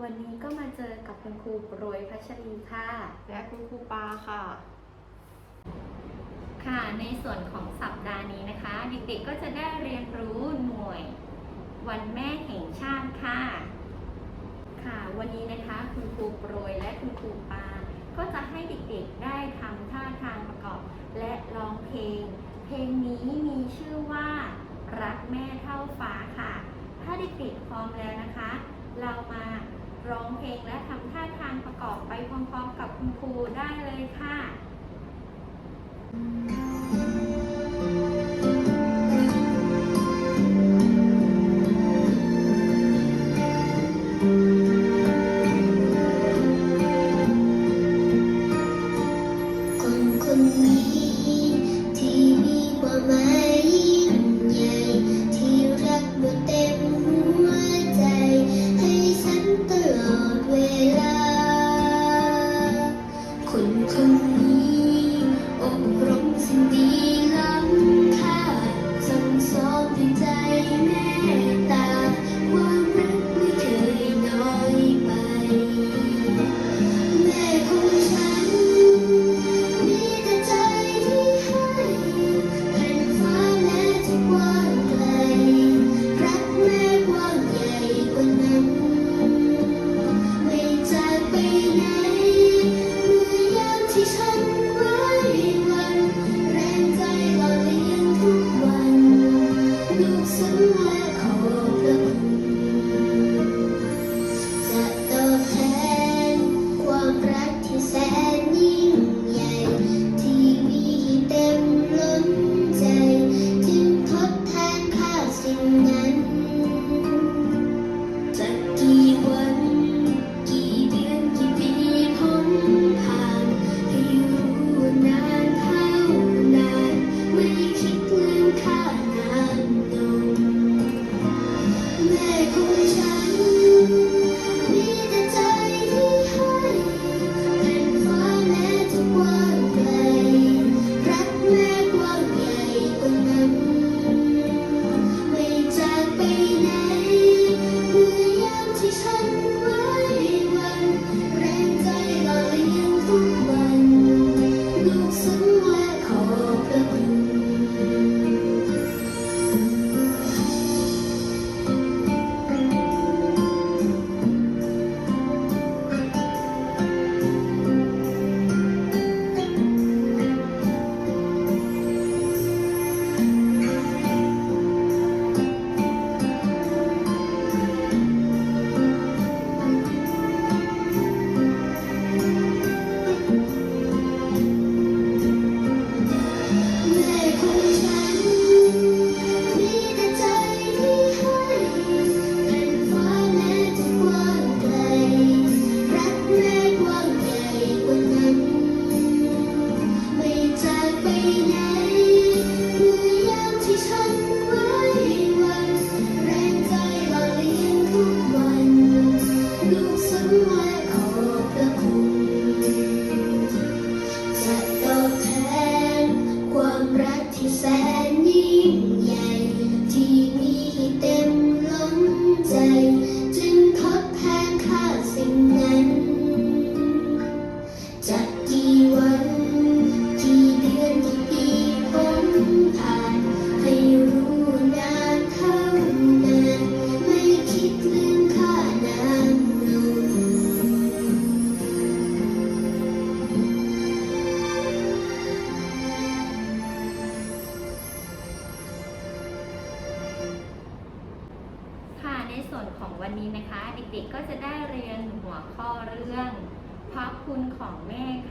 วันนี้ก็มาเจอกับคุณครูโปรยพัชรีค่ะ และคุณครูปาค่ะ ค่ะ ในส่วนของสัปดาห์นี้นะคะ เด็กๆก็จะได้เรียนรู้หน่วย วันแม่แห่งชาติค่ะ ค่ะ วันนี้นะคะคุณครูโปรยและคุณครูปา ก็จะให้เด็กๆได้ทำท่าทางประกอบ และร้องเพลง เพลงนี้มีชื่อว่า รักแม่เท่าฟ้าค่ะ ถ้าเด็กๆพร้อมแล้วนะคะ เรามา ร้องเพลงและทำท่าทางประกอบไปพร้อมๆกับคุณครูได้เลยค่ะ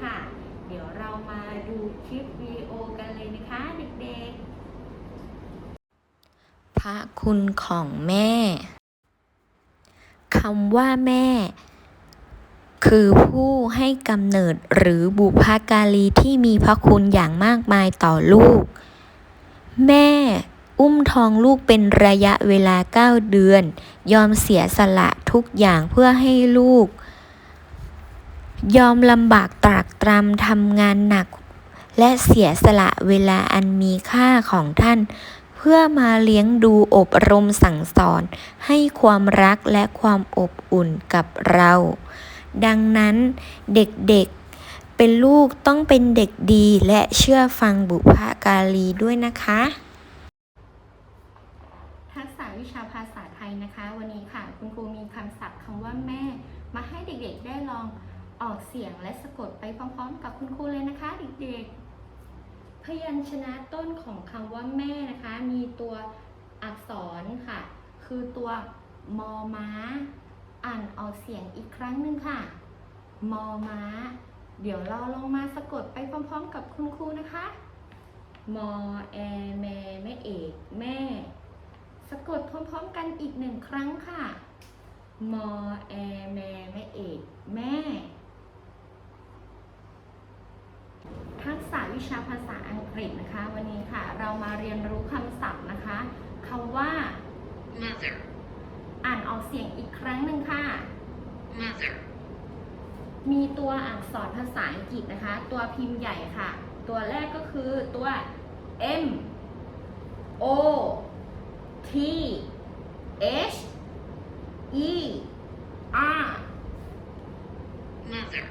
ค่ะ เดี๋ยวเรามาดูคลิปวิดีโอกันเลยนะคะเด็กๆ พระคุณของแม่คำว่าแม่ คือผู้ให้กำเนิดหรือบุพการีที่มีพระคุณอย่างมากมายต่อลูก แม่อุ้มท้องลูกเป็นระยะเวลา 9 เดือน ยอมเสียสละทุกอย่างเพื่อให้ลูก ยอมลำบากตรากตรำทำงานหนัก และเสียสละเวลาอันมีค่าของท่าน เพื่อมาเลี้ยงดูอบรมสั่งสอน ให้ความรักและความอบอุ่นกับเรา ดังนั้นเด็กๆเป็นลูกต้องเป็นเด็กดีและเชื่อฟังบุพการีด้วยนะคะ ทักษะวิชาภาษาไทยนะคะ วันนี้ค่ะ คุณครูมีคำศัพท์คำว่าแม่ มาให้เด็กๆได้ลอง ออกเสียงและสะกดไปพร้อมๆ กับคุณครูเลยนะคะ เด็กๆ พยัญชนะต้นของคำว่าแม่นะคะ มีตัวอักษรค่ะ คือตัวมอม้า อ่านออกเสียงอีกครั้งหนึ่งค่ะ มอม้า เดี๋ยวเราลองมาสะกดไปพร้อมๆ กับคุณครูนะคะ มอแอแมแม่เอกแม่ สะกดพร้อมๆ กันอีกหนึ่งครั้งค่ะ มอแอแมแม่เอกแม่ ทักษะวิชาภาษาอังกฤษนะคะ วันนี้ค่ะเรามาเรียนรู้คำศัพท์นะคะคำว่า mother, อ่านออกเสียงอีกครั้งหนึ่งค่ะ mother, มีตัวอักษรภาษาอังกฤษนะคะ ตัวพิมพ์ใหญ่ค่ะ ตัวแรกก็คือตัว M O T H E R mother,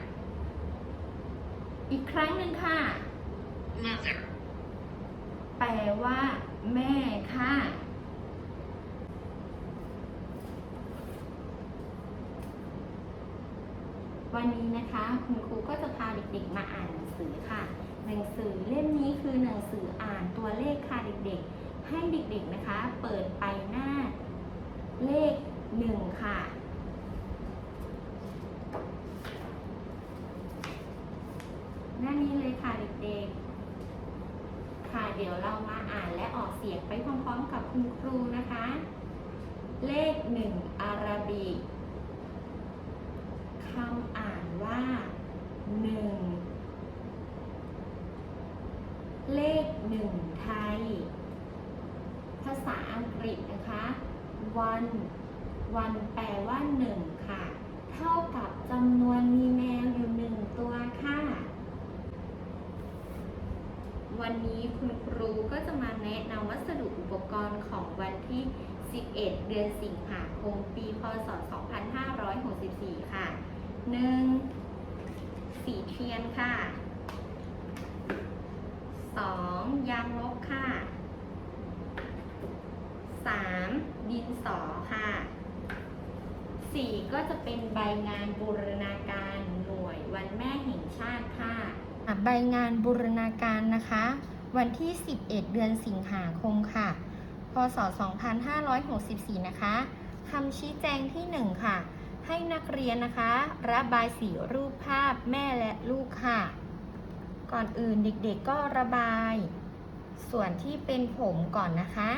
อีกครั้งหนึ่งค่ะ mother, แปลว่า แม่ค่ะ วันนี้นะคะ คุณครูก็จะพาเด็กๆ มาอ่านหนังสือค่ะ หนังสือเล่มนี้คือหนังสืออ่านตัวเลขค่ะเด็กๆ ให้เด็กๆนะคะ เปิดไปหน้าเลขหนึ่งค่ะ หน้านี้เลยค่ะเด็กๆ ค่ะเดี๋ยวเรามาอ่านและออกเสียงไปพร้อมๆกับคุณครูนะคะ เลขหนึ่งอาราบิกคำอ่าน 1 ไทย ภาษาอังกฤษนะคะ one one แปลว่า 1 ค่ะ เท่ากับจำนวนมีแมวอยู่ 1 ตัวค่ะ วันนี้คุณครูก็จะมาแนะนำวัสดุอุปกรณ์ของวันที่ 11 เดือนสิงหาคม ปีพศ 2564 ค่ะ 1. สีเทียนค่ะ 2. ยางลบค่ะ 3. ดินสอค่ะ 4. ก็จะเป็นใบงานบูรณาการหน่วยวันแม่แห่งชาติค่ะ ใบงานบูรณาการนะคะ วันที่ 11 เดือนสิงหาคมค่ะ พศ 2564 นะคะคำชี้แจงที่ 1 ค่ะ ให้นักเรียนนะคะ ระบายสีรูปภาพแม่และลูกค่ะ ก่อนอื่นเด็กๆก็ระบาย ส่วนที่เป็นผมก่อนนะคะ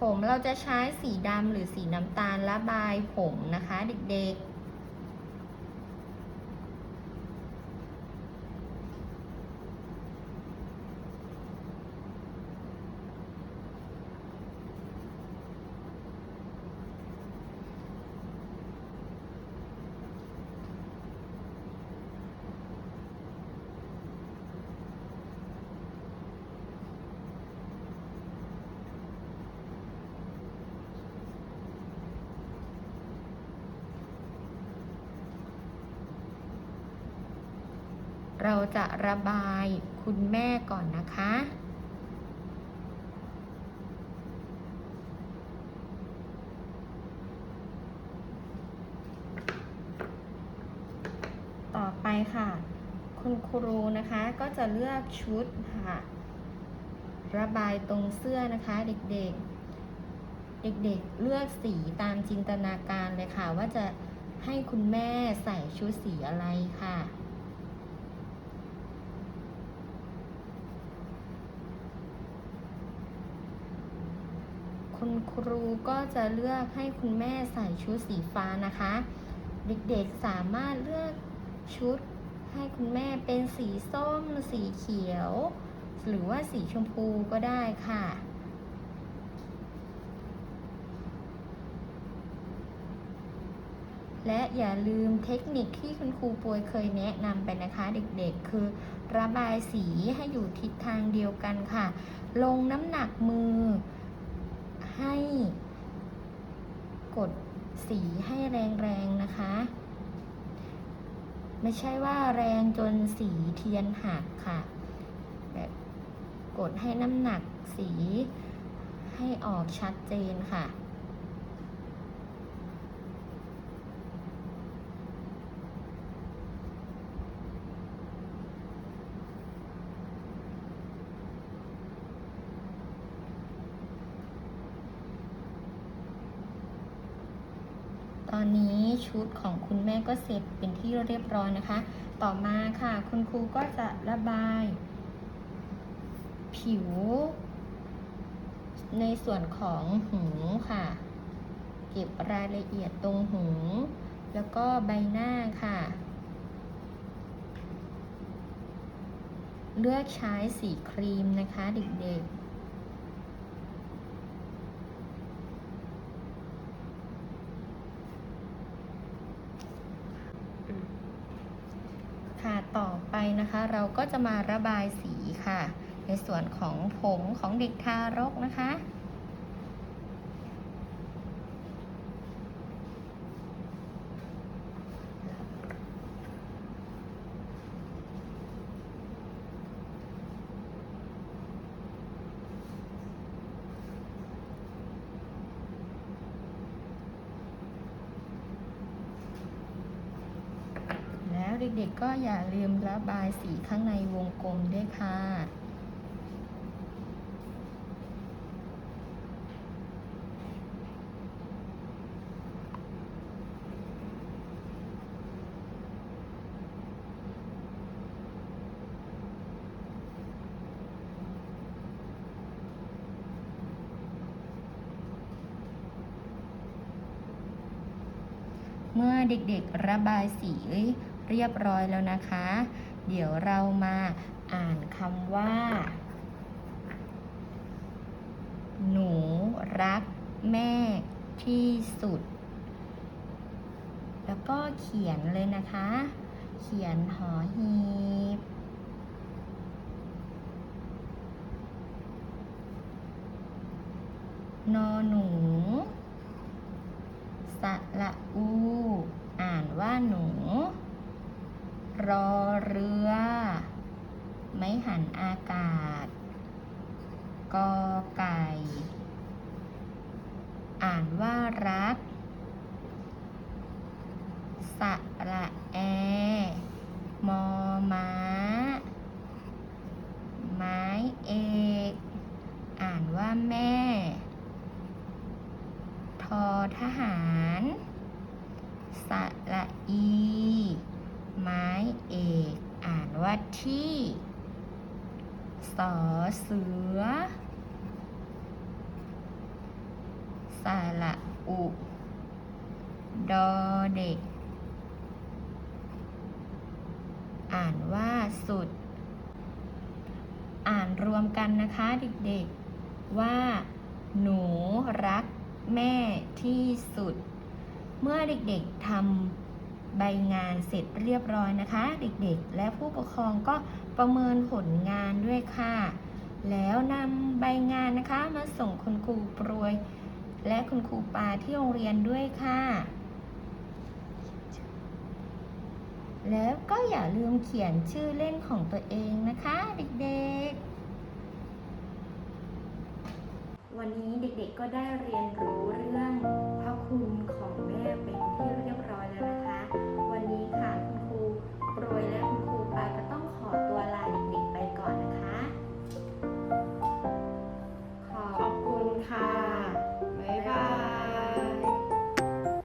ผมเราจะใช้สีดำหรือสีน้ำตาลระบายผมนะคะ เด็กๆ เราจะระบายคุณแม่ก่อนนะคะ ต่อไปค่ะ คุณครูนะคะก็จะเลือกชุดค่ะ ระบายตรงเสื้อนะคะเด็กๆเด็กๆ เลือกสีตามจินตนาการเลยค่ะ ว่าจะให้คุณแม่ใส่ชุดสีอะไรค่ะ คุณครูก็จะเลือกให้คุณแม่ใส่ชุดสีฟ้านะคะ เด็กๆสามารถเลือกชุดให้คุณแม่เป็นสีส้ม สีเขียว หรือว่าสีชมพูก็ได้ค่ะ และอย่าลืมเทคนิคที่คุณครูปวยเคยแนะนำไปนะคะเด็กๆ คือ ระบายสีให้อยู่ทิศทางเดียวกันค่ะ ลงน้ำหนักมือ ให้กดสีให้แรงๆนะคะ ไม่ใช่ว่าแรงจนสีเทียนหักค่ะ แบบกดให้น้ำหนักสีให้ออกชัดเจนค่ะ ตอนนี้ ชุดของคุณแม่ก็เสร็จเป็นที่เรียบร้อยนะคะ ต่อมาค่ะ คุณครูก็จะระบาย ผิว ในส่วนของหูค่ะ เก็บรายละเอียดตรงหู แล้วก็ใบหน้าค่ะ เลือกใช้สีครีมนะคะเด็กๆ ค่ะ ต่อไปนะคะ เราก็จะมาระบายสีค่ะ ในส่วนของผมของเด็กทารกนะคะ เด็กๆก็อย่าลืมระบายสีข้างในวงกลมด้วยค่ะเมื่อเด็กๆระบายสี เรียบร้อยแล้วนะคะ เดี๋ยวเรามาอ่านคำว่า หนูรักแม่ที่สุด แล้วก็เขียนเลยนะคะ เขียนหอหีบ นอหนูสระอู อ่านว่าหนู รอเรือ ไม่หันอากาศ กอไก่ อ่านว่ารัก สระแอ มอม้า ไม้เอก อ่านว่าแม่ ทอทหาร สระอี ม้เอก อ่านว่าที่สอเสือสระอุ ดอเด็ก อ่านว่าสุด อ่านรวมกันนะคะเด็กๆ ว่า หนูรักแม่ที่สุด เมื่อเด็กๆทำ ใบงานเสร็จเรียบร้อยนะคะ เด็กๆ และผู้ปกครองก็ประเมินผลงานด้วยค่ะ แล้วนำใบงานนะคะมาส่งคุณครูโปรย และคุณครูปาที่โรงเรียนด้วยค่ะ แล้วก็อย่าลืมเขียนชื่อเล่นของตัวเองนะคะเด็กๆวันนี้เด็กๆก็ได้เรียนรู้เรื่องพระคุณของแม่เป็นที่เรียบร้อย